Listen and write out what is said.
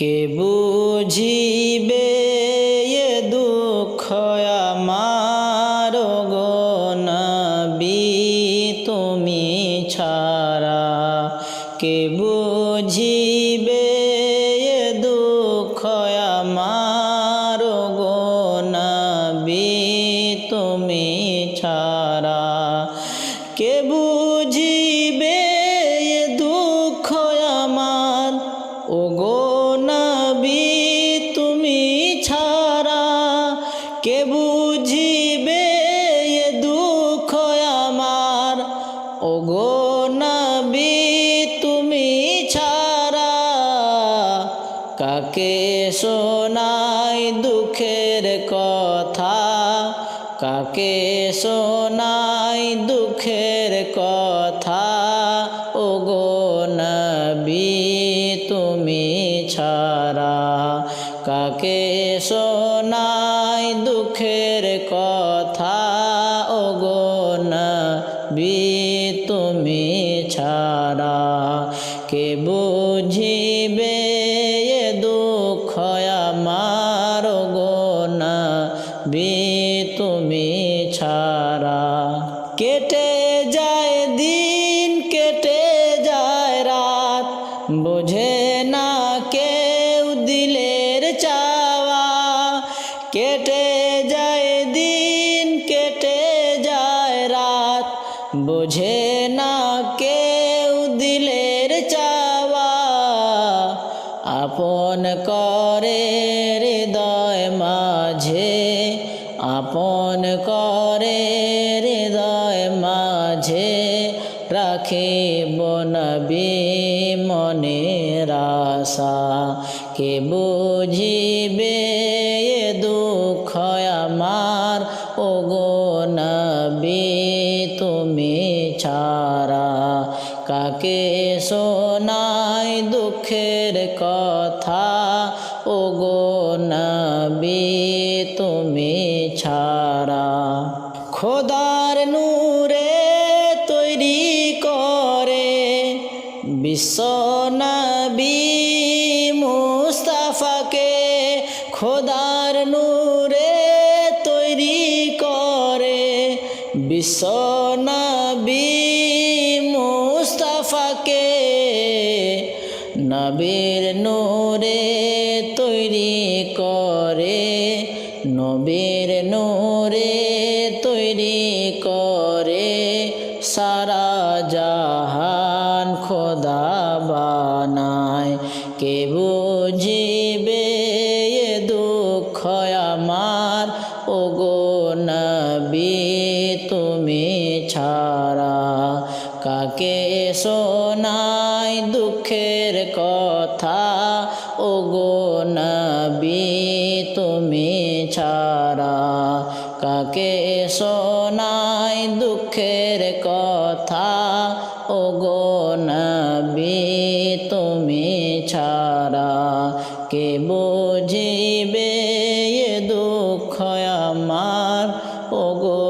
কে বুঝিবে এ দুঃখ আমার? গো নবী, তুমি ছাড়া কে বুঝিবে এ দুঃখ আমার? গো নবী, তুমি ছাড়া কে বুঝিবে এ দুঃখ আমার? ও গো বুঝিবে এ দুঃখ আমার। ও গো নবী, তুমি ছাড়া কাকে শোনাই দুঃখের কথা? কাকে শোনাই দুঃখের কথা? ও শোনাই দুঃখের কথা, ওগো গো বি তুমি ছাড়া কে বুঝিবে এ দুঃখ আমার? গো নবী, তুমি ছাড়া কেটে যায় দিন, কেটে যায় রাত। বোঝে না কেউ দিলের চাওয়া। আপন করে হৃদয় মাঝে, আপন করে হৃদয় মাঝে রাখে বনবি মনের আশা। কে বুঝিবে আমার। ও গো নবী, তুমি ছাড়া কাকে শোনাই দুঃখের কথা? ও গো নবী, তুমি ছাড়া খোদার নূরে তৈরি করে। বিশ্ব নবী খোদার নূরে তৈরি করে। বিশ্ব নবী মুস্তাফাকে নবীর নূরে তৈরি করে। নবীর নূরে তৈরি করে। সারা জাহান খোদা বানায়। কে বুঝিবে আমার ও নবী, তুমি ছাড়া কাকে শোনাই দুঃখের কথা? ও গো নবী, তুমি ছাড়া কাকে শোনাই দুঃখের কথা? ওগো নবী, তুমি ছাড়া কে বুঝিবে ওগো